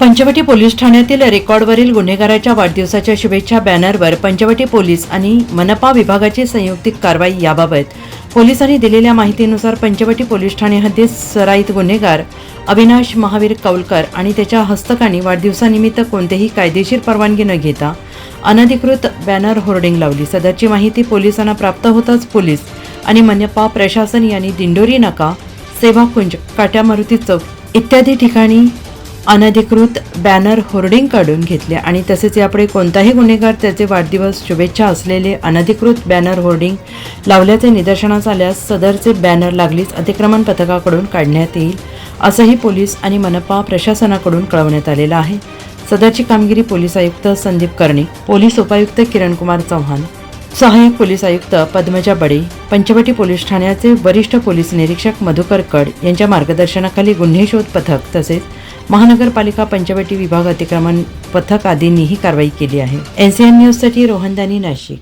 Panchavati police ठाण्यातील रेकॉर्डवरील गुन्हेगाराच्या वाढदिवसाच्या शुभेच्छा बॅनरवर पंचवटी पोलीस आणि मनपा विभागाची संयुक्तिक कारवाई याबाबत पोलिसांनी दिलेल्या माहितीनुसार पंचवटी पोलीस ठाणे हद्दीत सराईत गुन्हेगार अविनाश महावीर कौलकर आणि त्याच्या हस्तकांनी वाढदिवसानिमित्त कोणतेही कायदेशीर परवानगी न घेता अनधिकृत बॅनर होर्डिंग लावली. सदरची माहिती पोलिसांना प्राप्त होताच पोलीस आणि मनपा प्रशासन यांनी दिंडोरी नाका सेवाकुंज काट्या मारुती चौक इत्यादी ठिकाणी अनधिकृत बॅनर होर्डिंग काढून घेतले आणि तसेच यापुढे कोणताही गुन्हेगार त्याचे वाढदिवस शुभेच्छा असलेले अनधिकृत बॅनर होर्डिंग लावल्याचे निदर्शनास आल्यास सदरचे बॅनर लागलीच अतिक्रमण पथकाकडून काढण्यात येईल असंही पोलीस आणि मनपा प्रशासनाकडून कळवण्यात आलेलं आहे. सदरची कामगिरी पोलीस आयुक्त संदीप कर्णे पोलीस उपायुक्त किरणकुमार चव्हाण सहाय्यक पोलीस आयुक्त पद्मजा बडे पंचवटी पोलीस ठाण्याचे वरिष्ठ पोलीस निरीक्षक मधुकर कड यांच्या मार्गदर्शनाखाली गुन्हे शोध पथक तसेच महानगरपालिका पंचवटी विभाग अतिक्रमण पथक आदींनी ही कारवाई केली आहे. एनसीएन न्यूजसाठी रोहनदानी नाशिक.